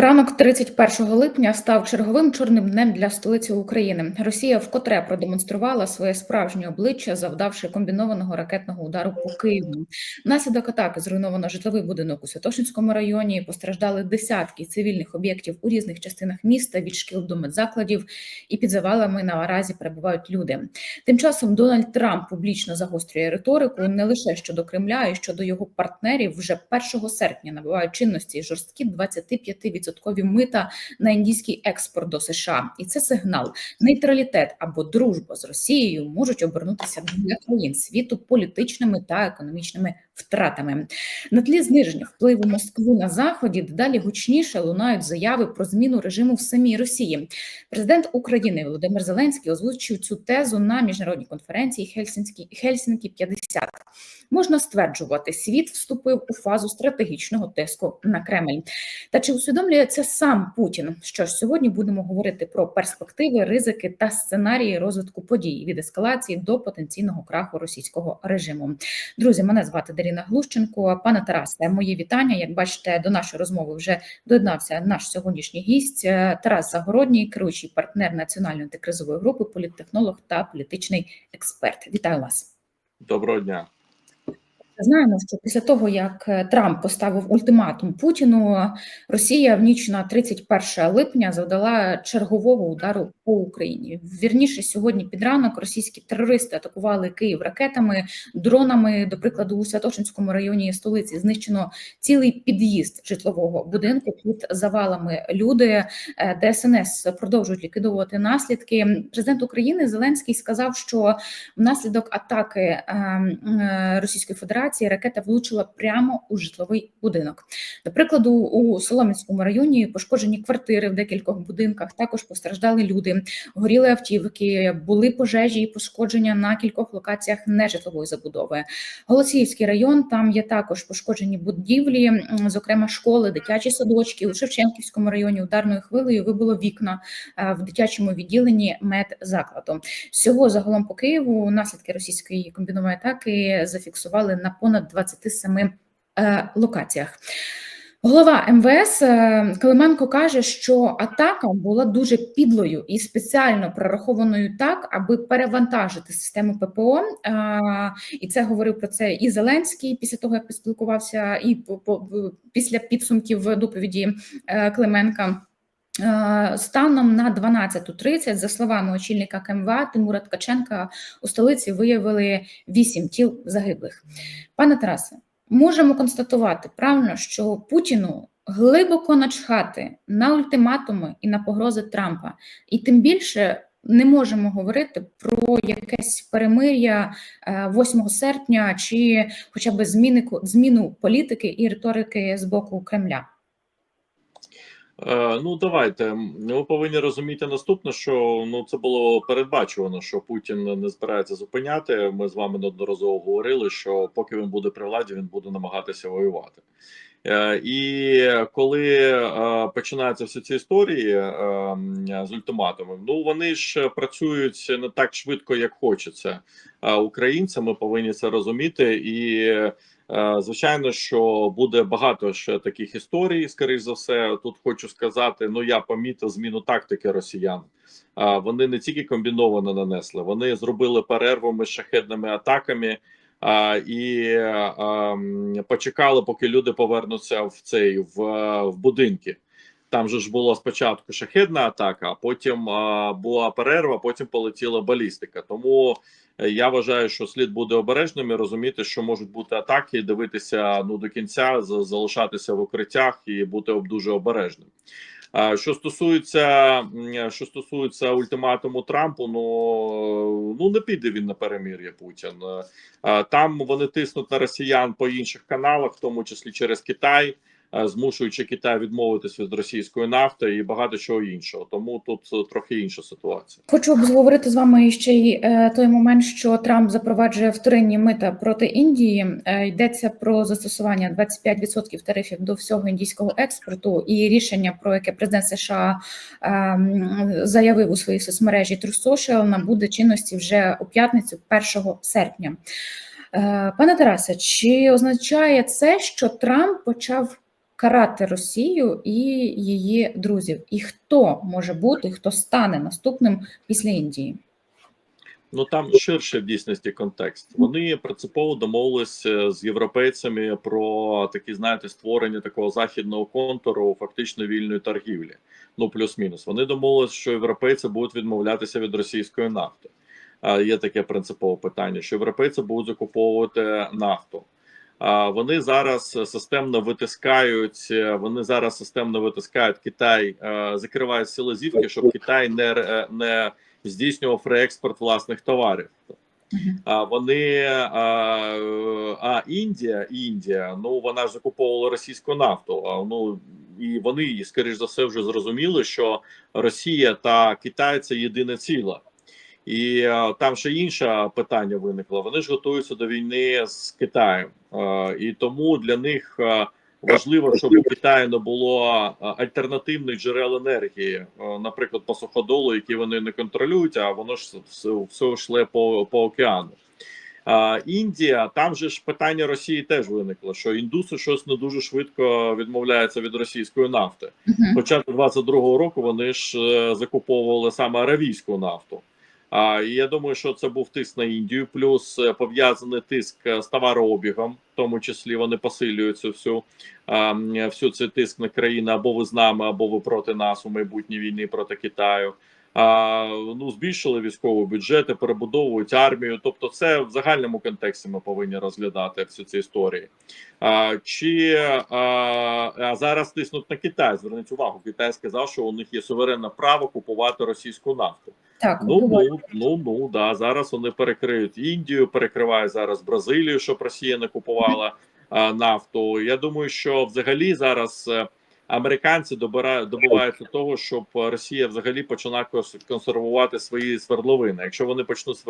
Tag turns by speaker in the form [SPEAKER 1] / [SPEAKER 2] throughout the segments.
[SPEAKER 1] Ранок 31 липня став черговим чорним днем для столиці України. Росія вкотре продемонструвала своє справжнє обличчя, завдавши комбінованого ракетного удару по Києву. Внаслідок атаки зруйновано житловий будинок у Святошинському районі. Постраждали десятки цивільних об'єктів у різних частинах міста від шкіл до медзакладів, і під завалами наразі перебувають люди. Тим часом Дональд Трамп публічно загострює риторику не лише щодо Кремля, і щодо його партнерів. Вже 1 серпня набувають чинності жорсткі 25% відсоткові мита на індійський експорт до США, і це сигнал. Нейтралітет або дружба з Росією можуть обернутися для країн світу політичними та економічними втратами. На тлі зниження впливу Москви на заході дедалі гучніше лунають заяви про зміну режиму в самій Росії. Президент України Володимир Зеленський озвучив цю тезу на міжнародній конференції Хельсінські Хельсінкі 50 Можна стверджувати, світ вступив у фазу стратегічного тиску на Кремль. Та чи усвідомлює це сам Путін? Що ж сьогодні будемо говорити про перспективи, ризики та сценарії розвитку подій від ескалації до потенційного краху російського режиму? Друзі, мене звати Даріна Глущенко. Пане Тарасе, мої вітання. Як бачите, до нашої розмови вже доєднався наш сьогоднішній гість Тарас Загородній, керуючий партнер національної антикризової групи, політтехнолог та політичний експерт. Вітаю вас.
[SPEAKER 2] Доброго дня.
[SPEAKER 1] Знаємо, що після того, як е, Трамп поставив ультиматум Путіну, Росія в ніч на 31 липня завдала чергового удару по Україні. Вірніше сьогодні під ранок російські терористи атакували Київ ракетами, дронами. До прикладу, у Святошинському районі столиці знищено цілий під'їзд житлового будинку. Під завалами люди е, ДСНС продовжують ліквідовувати наслідки. Президент України Зеленський сказав, що внаслідок атаки ем, е, Російської Федерації авіації ракета влучила прямо у житловий будинок. До прикладу, у Солом'янському районі пошкоджені квартири в декількох будинках. Також постраждали люди, горіли автівки, були пожежі і пошкодження на кількох локаціях нежитлової забудови. Голосіївський район там є також пошкоджені будівлі, зокрема школи, дитячі садочки у Шевченківському районі. Ударною хвилею вибило вікна е, в дитячому відділенні медзакладу. Всього загалом по Києву наслідки російської комбінованої атаки зафіксували на понад 27 е, локаціях. Голова МВС е, Клименко каже, що атака була дуже підлою і спеціально прорахованою так, аби перевантажити систему ППО. Е, і це говорив про це і Зеленський після того, як поспілкувався, і після підсумків доповіді Клименка. Е, станом на 12.30, за словами очільника КМВА Тимура Ткаченка, у столиці виявили вісім тіл загиблих. Пане Тарасе, можемо констатувати правильно, що Путіну глибоко начхати на ультиматуми і на погрози Трампа, і тим більше. Не можемо говорити про якесь перемир'я 8 е, серпня чи хоча б зміни зміну політики і риторики з боку Кремля.
[SPEAKER 2] Е, ну, давайте. Ми повинні розуміти наступне, що ну це було передбачувано, що Путін не збирається зупиняти. Ми з вами неодноразово говорили, що поки він буде при владі, він буде намагатися воювати. Е, і коли е, починаються всі ці історії з ультиматумом, ну вони ж працюють не так швидко, як хочеться українцям. Ми повинні це розуміти і. Е, звичайно, що буде багато ще таких історій. скоріш за все, тут хочу сказати: ну я помітив зміну тактики росіян. Вони не тільки комбіновано нанесли, вони зробили перервами з шахедними атаками і почекали, поки люди повернуться в цей в, в будинки. Там же ж була спочатку шахедна атака, а потім а, була перерва, потім полетіла балістика. Тому е, я вважаю, що слід буде обережним і розуміти, що можуть бути атаки, дивитися ну до кінця, залишатися в укриттях і бути дуже обережним. А що стосується що стосується ультиматуму Трампу, ну ну не піде він на перемір'я Путін. А, там вони тиснуть на росіян по інших каналах, в тому числі через Китай. Е, змушуючи Китай відмовитися від російської нафти і багато чого іншого. Тому тут е, трохи інша ситуація.
[SPEAKER 1] Хочу обговорити з вами ще й е, той момент, що Трамп запроваджує вторинні мита проти Індії. Йдеться про застосування 25% тарифів до всього індійського експорту, і рішення, про яке президент США ем, заявив у своїй соцмережі True Social, набуде чинності вже у п'ятницю, 1 серпня. Пане Тарасе, чи означає це, що Трамп почав карати Росію і її друзів? І хто може бути, хто стане наступним після Індії?
[SPEAKER 2] Ну там ширше в дійсності контекст. Вони принципово домовилися з європейцями про такі, знаєте, створення такого західного контуру, фактично вільної торгівлі. Ну плюс-мінус. Вони домовилися, що європейці будуть відмовлятися від російської нафти. Є таке принципове питання: що європейці будуть закуповувати нафту. Вони зараз системно витискають. Вони зараз системно витискають Китай, е, закривають лазівки, щоб Китай не не здійснював реекспорт власних товарів. А вони а, а Індія, Індія, ну вона ж закуповувала російську нафту. А ну і вони, скоріш за все, вже зрозуміли, що Росія та Китай це єдине ціле. І там ще інше питання виникло. Вони ж готуються до війни з Китаєм, і тому для них важливо, щоб у Китаю не було альтернативних джерел енергії, наприклад, по суходолу, які вони не контролюють, а воно ж все, все йшле по, по океану. Індія, там же ж питання Росії теж виникло, що індуси щось не дуже швидко відмовляються від російської нафти. Хоча до 22-го року вони ж е, закуповували саме аравійську нафту. А я думаю, що це був тиск на Індію, плюс е, пов'язаний тиск е, з товарообігом, в тому числі вони посилюють цю всю, всю цей тиск на країни або ви з нами, або ви проти нас у майбутній війні проти Китаю. Ну, збільшили військові бюджети, перебудовують армію. Тобто, це в загальному контексті ми повинні розглядати всю цю історію. А, чи а, а зараз тиснуть на Китай? Зверніть увагу, Китай сказав, що у них є суверенне право купувати російську нафту.
[SPEAKER 1] Так,
[SPEAKER 2] Ну ну ну ну да. Зараз вони перекриють Індію, перекривають зараз Бразилію, щоб Росія не купувала а, нафту. Я думаю, що взагалі зараз е, американці добирають добиваються того, щоб Росія взагалі почала консервувати свої свердловини. Якщо вони почнуть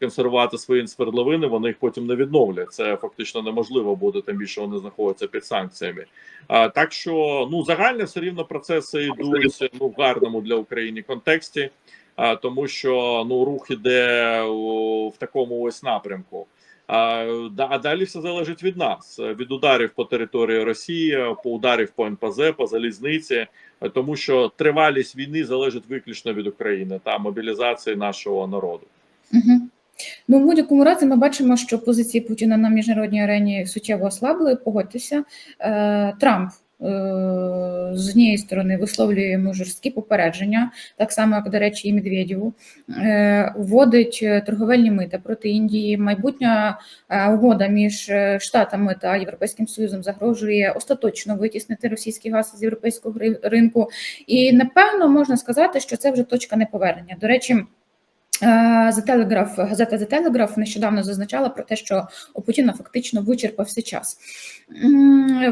[SPEAKER 2] консервувати свої свердловини, вони їх потім не відновлять. Це фактично неможливо буде, тим більше вони знаходяться під санкціями. А, так що ну загально все рівно процеси йдуть ну в гарному для України контексті а, тому що ну рух іде в такому ось напрямку. А, далі все залежить від нас, від ударів по території Росії, по ударів по НПЗ, по залізниці, тому що тривалість війни залежить виключно від України та мобілізації нашого народу.
[SPEAKER 1] Угу. Ну, в будь-якому разі ми бачимо, що позиції Путіна на міжнародній арені суттєво ослабли. Погодьтеся, Е, Трамп з однієї сторони висловлює йому жорсткі попередження, так само як, до речі, і Медведєву, Е, вводить е, торговельні мита проти Індії. Майбутня е, угода між е, Штатами та Європейським Союзом загрожує остаточно витіснити російський газ з європейського ринку. І напевно можна сказати, що це вже точка неповернення. До речі. The Telegraph, газета The Telegraph нещодавно зазначала про те, що у Путіна фактично вичерпався час.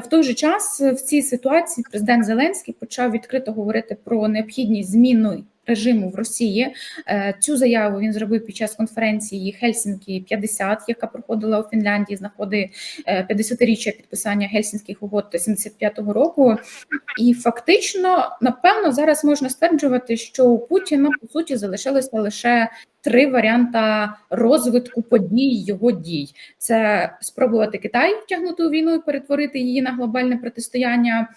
[SPEAKER 1] В той же час в цій ситуації президент Зеленський почав відкрито говорити про необхідність зміни режиму в Росії. Е, Цю заяву він зробив під час конференції Хельсінкі 50, яка проходила у Фінляндії з нагоди е, 50-річчя підписання Гельсінських угод 75-го року. І фактично, напевно, зараз можна стверджувати, що у Путіна по суті залишилося лише три варіанти розвитку подій його дій: це спробувати Китай втягнути у війну і перетворити її на глобальне протистояння.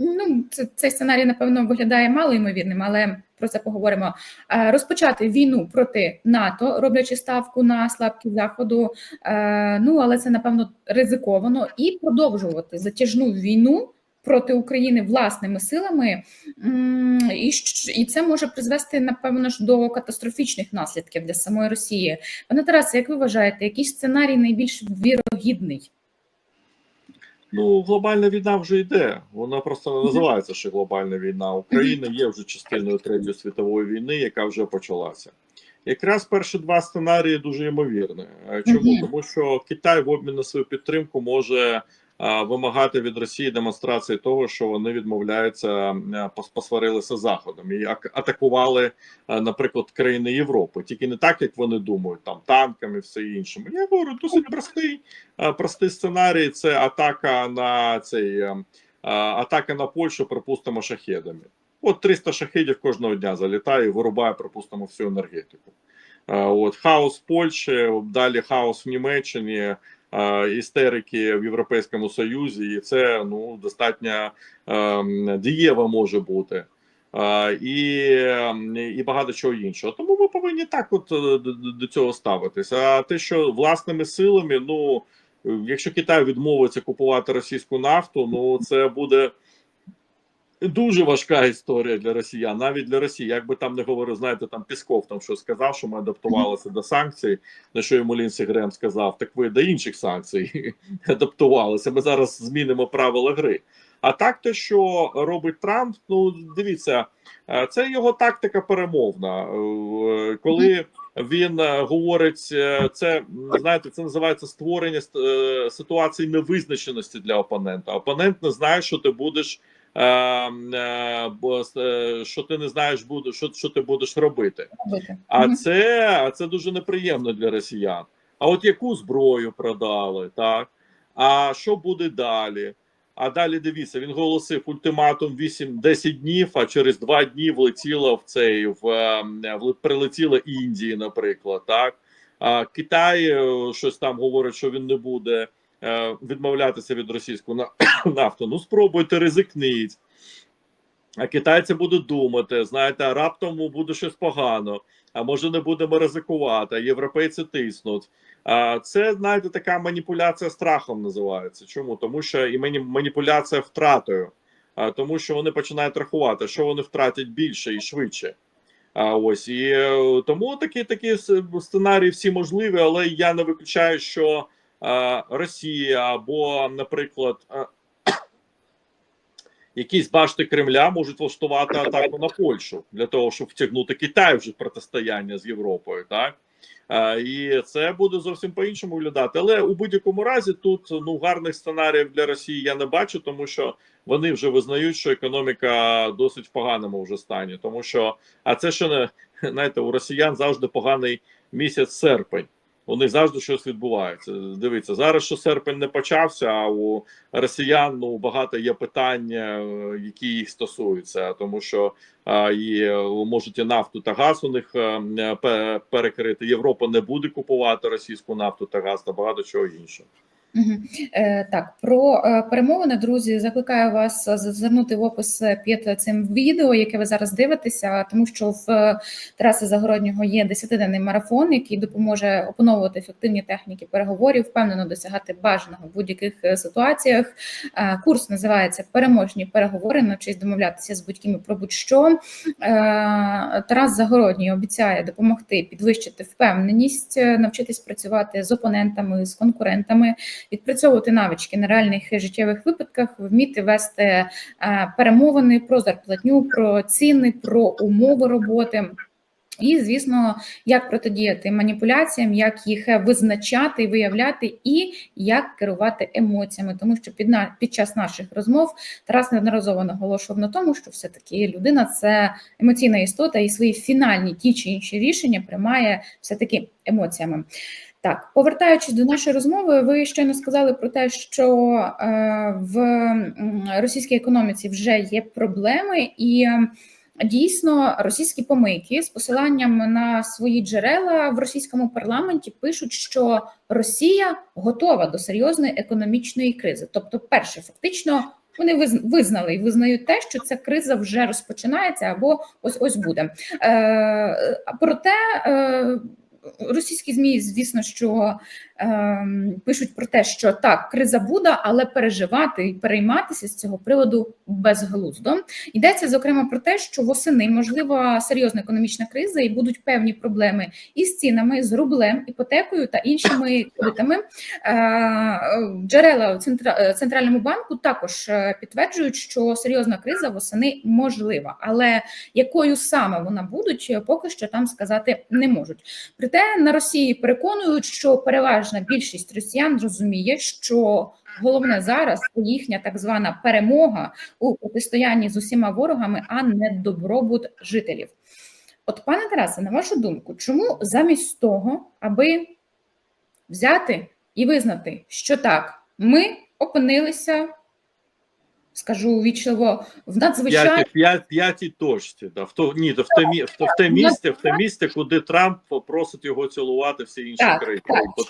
[SPEAKER 1] Ну, це, цей сценарій, напевно, виглядає мало ймовірним, але про це поговоримо. Е, Розпочати війну проти НАТО, роблячи ставку на слабкість заходу. Е, Ну але це напевно ризиковано, і продовжувати затяжну війну проти України власними силами, і це може призвести, напевно ж, до катастрофічних наслідків для самої Росії. Пане Тарасе, як ви вважаєте, який сценарій найбільш вірогідний?
[SPEAKER 2] Ну, глобальна війна вже йде. Вона просто не називається ще глобальна війна. Україна є вже частиною третьої світової війни, яка вже почалася. Якраз перші два сценарії дуже ймовірні. Чому? Тому що Китай в обмін на свою підтримку може вимагати від Росії демонстрації того, що вони відмовляються посварилися Заходом і ак- атакували, е, наприклад, країни Європи, тільки не так, як вони думають, там танками, все іншим. Я говорю, досить простий, е, простий сценарій. Це атака на цей е, атака на Польщу, припустимо, шахедами. От 300 шахедів кожного дня залітає і вирубає, припустимо, всю енергетику. От хаос Польщі, далі хаос в Німеччині. Істерики в Європейському Союзі, і це ну достатньо дієва. дієво може бути. І, ем, і багато чого іншого. Тому ми повинні так от е, до, цього ставитися. А те, що власними силами, ну якщо Китай відмовиться купувати російську нафту, ну це буде дуже важка історія для росіян, навіть для Росії. Як би там не говорив, знаєте, там Пісков там що сказав, що ми адаптувалися до санкцій. На що йому Лінсі Грем сказав: так ви до інших санкцій адаптувалися. Ми зараз змінимо правила гри. А так, те, що робить Трамп, ну дивіться, е, це його тактика перемовна. Е, Коли він е, говорить, це знаєте, це називається створення ситуації невизначеності для опонента. Опонент не знає, що ти будеш. Е, е, бо, е, Що ти не знаєш, буде що, що ти будеш робити, а це, а це дуже неприємно для росіян. А от яку зброю продали, так? А що буде далі? А далі дивіться, він голосив ультиматум 8-10 днів, а через 2 дні влетіло в цей в, е, в прилетіла Індії, наприклад. Так а Китай щось там говорить, що він не буде відмовлятися від російської на- нафти. Ну спробуйте ризикніть. А китайці будуть думати, знаєте, раптом буде щось погано, а може не будемо ризикувати, а європейці тиснуть. А це знаєте, така маніпуляція страхом називається. Чому? Тому що і мані- маніпуляція втратою, тому що вони починають рахувати, що вони втратять більше і швидше. А ось і е, тому такі такі сценарії всі можливі, але я не виключаю, що е, Росія або, наприклад, якісь башти Кремля можуть влаштувати атаку на Польщу для того, щоб втягнути Китай вже в протистояння з Європою, так і це буде зовсім по-іншому виглядати. Але у будь-якому разі тут ну гарних сценаріїв для Росії я не бачу, тому що вони вже визнають, що економіка досить в поганому вже стані, тому що а це ще не знаєте, у росіян завжди поганий місяць серпень. Них завжди щось відбувається. Дивіться, зараз що серпень не почався, а у росіян ну багато є питань, е, які їх стосуються, тому що а, і е, можуть і нафту та газ у них е, перекрити. Європа не буде купувати російську нафту та газ та багато чого іншого.
[SPEAKER 1] Е, Так, про е, перемовини, друзі, закликаю вас зазирнути в опис під цим відео, яке ви зараз дивитеся, тому що в е, Тараса Загороднього є 10-денний марафон, який допоможе опановувати ефективні техніки переговорів, впевнено досягати бажаного в будь-яких е, ситуаціях. Е, Курс називається Переможні переговори. Навчись домовлятися з будь-ким про будь-що. Е, Тарас Загородній обіцяє допомогти підвищити впевненість, е, навчитись працювати з опонентами, з конкурентами відпрацьовувати навички на реальних життєвих випадках, вміти вести е, перемовини про зарплатню, про ціни, про умови роботи. І, звісно, як протидіяти маніпуляціям, як їх визначати, виявляти, і як керувати емоціями, тому що під на під час наших розмов Тарас неодноразово наголошував на тому, що все таки людина це емоційна істота, і свої фінальні ті чи інші рішення приймає все таки емоціями. Так, повертаючись до нашої розмови, ви щойно сказали про те, що е, в російській економіці вже є проблеми, і дійсно російські помийки з посиланням на свої джерела в російському парламенті пишуть, що Росія готова до серйозної економічної кризи. Тобто, перше, фактично. Вони виз- визнали і визнають те, що ця криза вже розпочинається або ось ось буде. Е, проте е, російські змі, звісно, що пишуть про те, що так, криза буде, але переживати і перейматися з цього приводу безглуздо. Йдеться зокрема про те, що восени можлива серйозна економічна криза, і будуть певні проблеми із цінами, з рублем, іпотекою та іншими кредитами. Е, Джерела е, центральному банку також е, підтверджують, що серйозна криза восени можлива, але якою саме вона будуть, поки що там сказати не можуть. Проте на Росії переконують, що переважна більшість росіян розуміє, що головне зараз їхня так звана перемога у протистоянні з усіма ворогами, а не добробут жителів. От, пане Тарасе, на вашу думку, чому замість того, аби взяти і визнати, що так, ми опинилися скажу вічливо, в надзвичайно
[SPEAKER 2] п'ятій точці. Да. В то, ні, то в те, в, те- в те місце, в те місце, куди Трамп просить його цілувати всі інші
[SPEAKER 1] Так,
[SPEAKER 2] країни.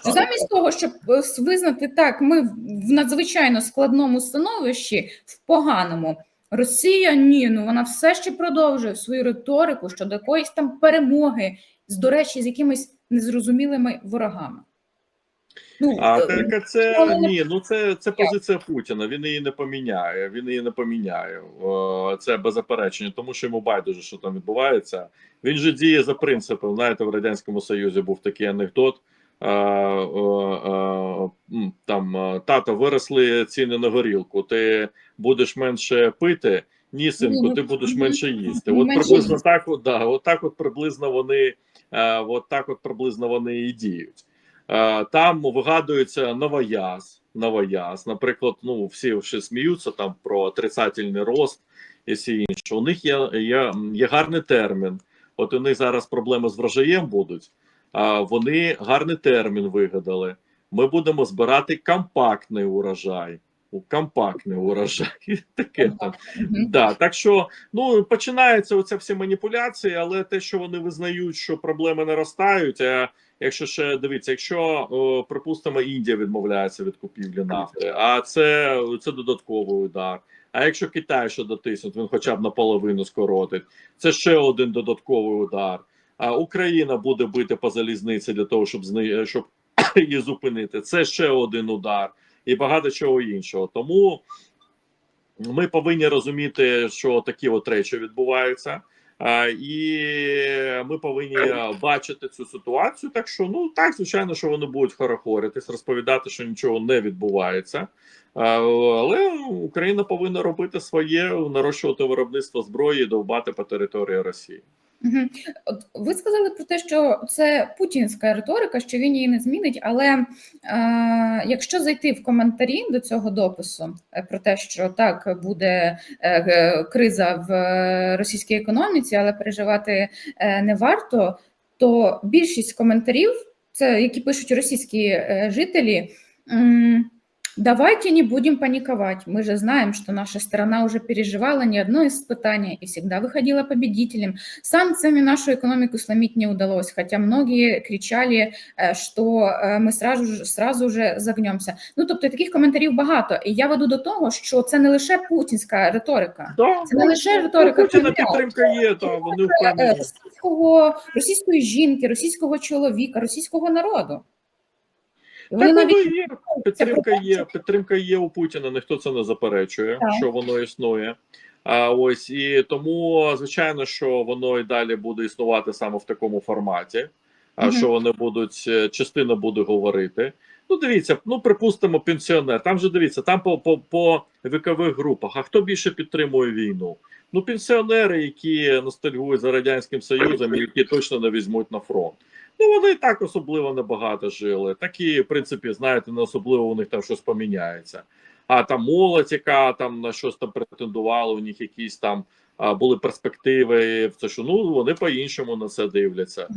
[SPEAKER 1] так. Замість того, щоб е, визнати так, ми в надзвичайно складному становищі, в поганому. Росія ні, ну вона все ще продовжує свою риторику щодо якоїсь там перемоги, з до речі, з якимись незрозумілими ворогами. Ну,
[SPEAKER 2] А
[SPEAKER 1] е,
[SPEAKER 2] так це ні, ну це, це позиція Путіна. Він її не поміняє. Він її не поміняє. О, Це беззаперечно, тому що йому байдуже, що там відбувається. Він же діє за принципом. Знаєте, в радянському союзі був такий анекдот. А, а, а, там а, тато виросли ціни на горілку. Ти будеш менше пити. Ні, синку, ти будеш менше їсти. От приблизно так, от, да, от так от приблизно вони, е, от так от приблизно вони і діють. Е, Там вигадується новояз, новояз. Наприклад, ну всі вже сміються там про отрицательний рост і всі інше. У них є, є, є гарний термін. От у них зараз проблеми з врожаєм будуть. А вони гарний термін вигадали. Ми будемо збирати компактний урожай. У компактний урожай. Таке там. Да, так що ну починається оця всі маніпуляції, але те, що вони визнають, що проблеми наростають. А якщо ще дивіться, якщо припустимо, Індія відмовляється від купівлі нафти, а це, це додатковий удар. А якщо Китай ще дотиснуть, він хоча б наполовину скоротить, це ще один додатковий удар. А Україна буде бити по залізниці для того, щоб зни... щоб її зупинити. Це ще один удар і багато чого іншого. Тому ми повинні розуміти, що такі от речі відбуваються. І ми повинні бачити цю ситуацію. Так що, ну так, звичайно, що вони будуть хорохоритись, розповідати, що нічого не відбувається. Але Україна повинна робити своє, нарощувати виробництво зброї довбати по території Росії.
[SPEAKER 1] Ви сказали про те, що це путінська риторика, що він її не змінить. Але е, якщо зайти в коментарі до цього допису е, про те, що так буде е, криза в е, російській економіці, але переживати е, не варто, то більшість коментарів, це які пишуть російські е, жителі. м, Давайте не будем паниковать. Мы же знаем, что наша страна уже переживала не одно испытание и всегда выходила победителем. Санкциями нашу экономику сломить не удалось, хотя многие кричали, е, що е, ми сразу, ж- сразу же загнемося. Ну тобто таких коментарів багато. І я веду до того, що це не лише путінська риторика,
[SPEAKER 2] Да,
[SPEAKER 1] це не лише
[SPEAKER 2] у
[SPEAKER 1] риторика
[SPEAKER 2] Путіна
[SPEAKER 1] Кремля.
[SPEAKER 2] підтримка є, та вони
[SPEAKER 1] Е,
[SPEAKER 2] впевнені.
[SPEAKER 1] російського російської жінки, російського чоловіка, російського народу. Вони навіть
[SPEAKER 2] є. Підтримка є. Підтримка є у Путіна. Ніхто це не заперечує,
[SPEAKER 1] Так.
[SPEAKER 2] що воно існує. А ось і тому, звичайно, що воно і далі буде існувати саме в такому форматі. А
[SPEAKER 1] Мгм.
[SPEAKER 2] що вони будуть е, частина буде говорити. Ну, дивіться, ну припустимо, пенсіонер. Там же дивіться, там по, по, по вікових групах. А хто більше підтримує війну? Ну, пенсіонери, які ностальгують за радянським союзом, які точно не візьмуть на фронт. Ну, вони і так особливо небагато жили. Такі, в принципі, знаєте, не особливо у них там щось поміняється. А там молодь, яка там на щось там претендувала, у них якісь там були перспективи. В це що ну вони по-іншому на це дивляться.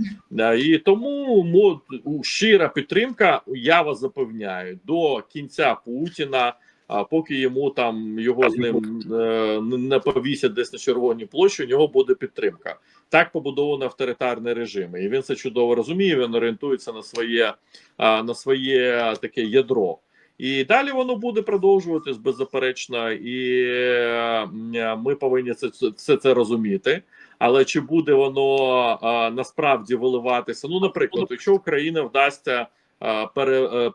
[SPEAKER 2] І тому щира підтримка, я вас запевняю, до кінця Путіна. А поки йому там його з ним е, не повісять десь на червоній площі, у нього буде підтримка. Так побудований авторитарний режим, і він це чудово розуміє. Він орієнтується на своє а, на своє таке ядро. І далі воно буде продовжуватись беззаперечно, і е, ми повинні це все це розуміти. Але чи буде воно а, насправді виливатися? Ну, наприклад, якщо Україна вдасться е,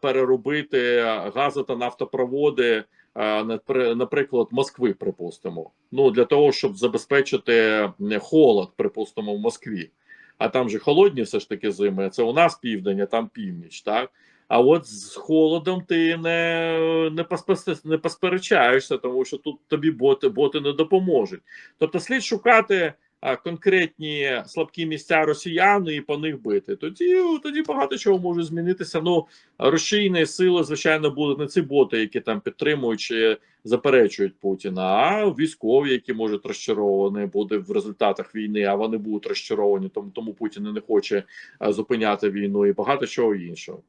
[SPEAKER 2] переробити газо та нафтопроводи, напри- наприклад, Москви, припустимо, ну для того, щоб забезпечити холод, припустимо, в Москві. А там же холодні все ж таки зими. Це у нас південь, а там північ, так. А от з холодом ти не, не, не посперечаєшся, тому що тут тобі боти, боти не допоможуть. Тобто слід шукати конкретні слабкі місця росіян і по них бити. Тоді, тоді багато чого може змінитися. Ну, рушійні сили, звичайно, будуть не ці боти, які там підтримують чи заперечують Путіна, а військові, які можуть розчаровані буде в результатах війни, а вони будуть розчаровані, тому тому Путін не хоче зупиняти війну і багато чого іншого.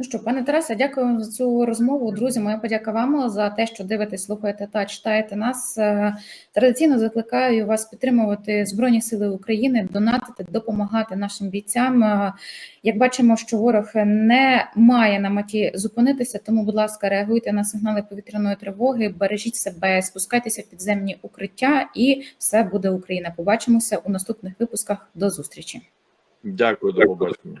[SPEAKER 1] Ну що, пане Тарасе, дякую за цю розмову. Друзі, моя подяка вам за те, що дивитесь, слухаєте та читаєте нас. Е, Традиційно закликаю вас підтримувати Збройні Сили України, донатити, допомагати нашим бійцям. Е, Як бачимо, що ворог не має на меті зупинитися, тому, будь ласка, реагуйте на сигнали повітряної тривоги, бережіть себе, спускайтеся в підземні укриття, і все буде Україна. Побачимося у наступних випусках. До зустрічі.
[SPEAKER 2] Дякую, до побачення.